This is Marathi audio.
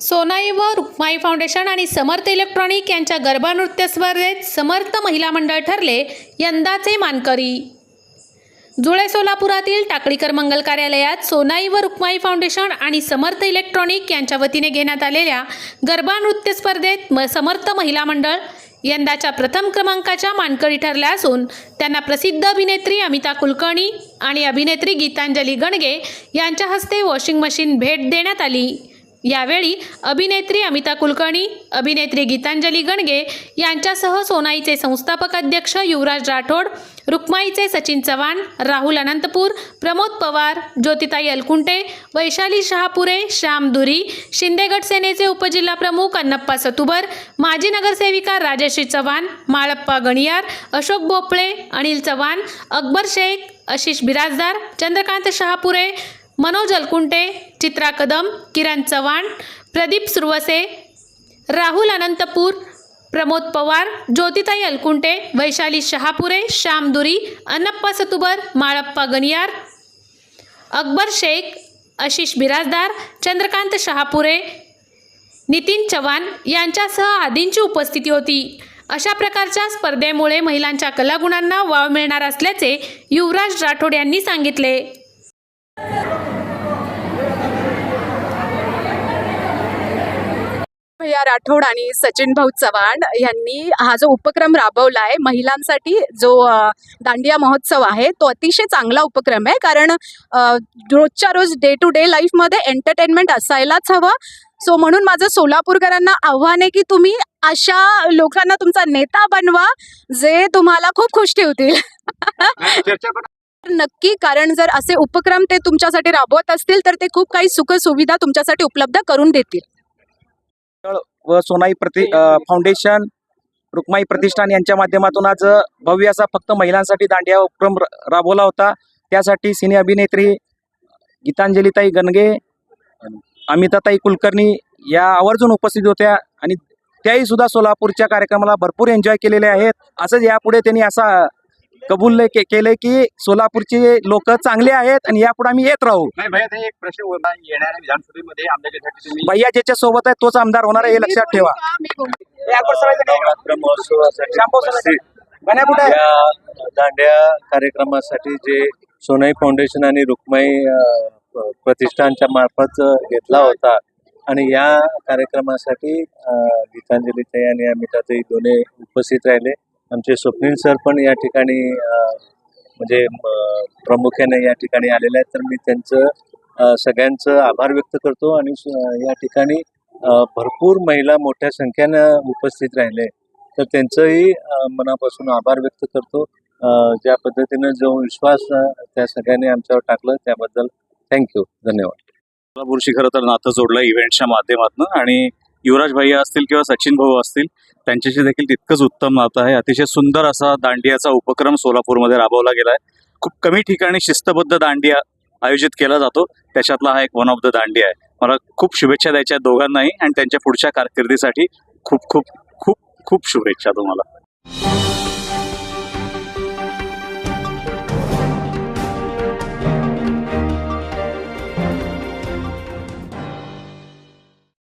सोनाई व रुक्माई फाउंडेशन आणि समर्थ इलेक्ट्रॉनिक यांच्या गरबा नृत्य स्पर्धेत समर्थ महिला मंडळ ठरले यंदाचे मानकरी. जुळे सोलापुरातील टाकळीकर मंगल कार्यालयात सोनाई व रुक्माई फाउंडेशन आणि समर्थ इलेक्ट्रॉनिक यांच्या वतीने घेण्यात आलेल्या गरबा नृत्य स्पर्धेत म समर्थ महिला मंडळ यंदाच्या प्रथम क्रमांकाच्या मानकरी ठरल्या असून त्यांना प्रसिद्ध अभिनेत्री अमिता कुलकर्णी आणि अभिनेत्री गीतांजली गणगे यांच्या हस्ते वॉशिंग मशीन भेट देण्यात आली. यावेळी अभिनेत्री अमिता कुलकर्णी अभिनेत्री गीतांजली गणगे यांच्यासह सोनाईचे संस्थापक अध्यक्ष युवराज राठोड रुक्माईचे सचिन चव्हाण राहुल अनंतपूर प्रमोद पवार ज्योतिताई अलकुंटे वैशाली शहापुरे श्याम दुरी शिंदेगड सेनेचे उपजिल्हा प्रमुख अन्नप्पा सतुबर माजी नगरसेविका राजश्री चव्हाण माळप्पा गणियार अशोक बोपळे अनिल चव्हाण अकबर शेख आशिष बिराजदार चंद्रकांत शहापुरे मनोज अलकुंटे चित्रा कदम किरण चव्हाण प्रदीप सुरवसे राहुल अनंतपूर प्रमोद पवार ज्योतिताई अलकुंटे वैशाली शहापुरे श्याम दुरी अन्नप्पा सतुबर माळप्पा गणियार अकबर शेख आशिष बिराजदार चंद्रकांत शहापुरे नितीन चव्हाण यांच्यासह आदींची उपस्थिती होती. अशा प्रकारच्या स्पर्धेमुळे महिलांच्या कलागुणांना वाव मिळणार असल्याचे युवराज राठोड यांनी सांगितले. भैया राठोड आणि सचिन भाऊ चव्हाण यांनी हा जो उपक्रम राबवला आहे महिलांसाठी जो दांडिया महोत्सव आहे तो अतिशय चांगला उपक्रम आहे. कारण रोजच्या रोज डे टू डे लाईफमध्ये एंटरटेनमेंट असायलाच हवं. सो म्हणून माझं सोलापूरकरांना आव्हान आहे की तुम्ही अशा लोकांना तुमचा नेता बनवा जे तुम्हाला खूप खुश ठेवतील. नक्की कारण जर असे उपक्रम ते तुमच्यासाठी राबवत असतील तर ते खूप काही सुखसुविधा तुमच्यासाठी उपलब्ध करून देतील. व सोनाई प्रति फाउंडेशन रुक्माई प्रतिष्ठान यांच्या माध्यमातून आज भव्य असा फक्त महिलांसाठी दांडिया उपक्रम राबवला होता. त्यासाठी सिने अभिनेत्री गीतांजलीताई गणगे अमिताताई कुलकर्णी या आवर्जून उपस्थित होत्या आणि त्याही सुद्धा सोलापूरच्या कार्यक्रमाला भरपूर एन्जॉय केलेले आहेत. असंच यापुढे त्यांनी असा कबूल के केले की सोलापूरचे लोक चांगले आहेत आणि यापुढे आम्ही येत राहू. नाही भैया ते एक प्रश्न होता येणाऱ्या विधानसभेमध्ये आमदारकीसाठी तुम्ही भैया ज्याच्या सोबत आहे तोच आमदार होणार आहे हे लक्षात ठेवा. नवरात्र महोत्सवासाठी शांपो सरायचं. उपस्थित गण्या कुठे आहे? या दांड्या कार्यक्रमासाठी जे सोनाई फाउंडेशन आणि रुक्माई अ, प- प्रतिष्ठानच्या मार्फत घेतला होता. आणि या कार्यक्रमासाठी अ, गीतांजलीताई आणि अमिताताई दोन्ही उपस्थित राहिले. आमचे स्वप्नील सर पण या ठिकाणी म्हणजे प्रामुख्याने या ठिकाणी आलेले आहेत. तर मी त्यांचं सगळ्यांचं आभार व्यक्त करतो आणि या ठिकाणी भरपूर महिला मोठ्या संख्येनं उपस्थित राहिले. तर त्यांचंही मनापासून आभार व्यक्त करतो. ज्या पद्धतीनं जो विश्वास त्या सगळ्यांनी आमच्यावर टाकलं त्याबद्दल थँक्यू. धन्यवाद. बुरशी खरं तर नातं जोडलं इव्हेंटच्या माध्यमातून आणि युवराज भैया असतील किंवा सचिन भाऊ असतील त्यांच्याशी देखील तितकंच उत्तम नातं आहे. अतिशय सुंदर असा दांडियाचा उपक्रम सोलापूरमध्ये राबवला गेला आहे. खूप कमी ठिकाणी शिस्तबद्ध दांडिया आयोजित केला जातो. त्याच्यातला हा एक वन ऑफ द दांडिया आहे. मला खूप शुभेच्छा द्यायच्या दोघांनाही आणि त्यांच्या पुढच्या कारकिर्दीसाठी खूप खूप खूप खूप शुभेच्छा तुम्हाला.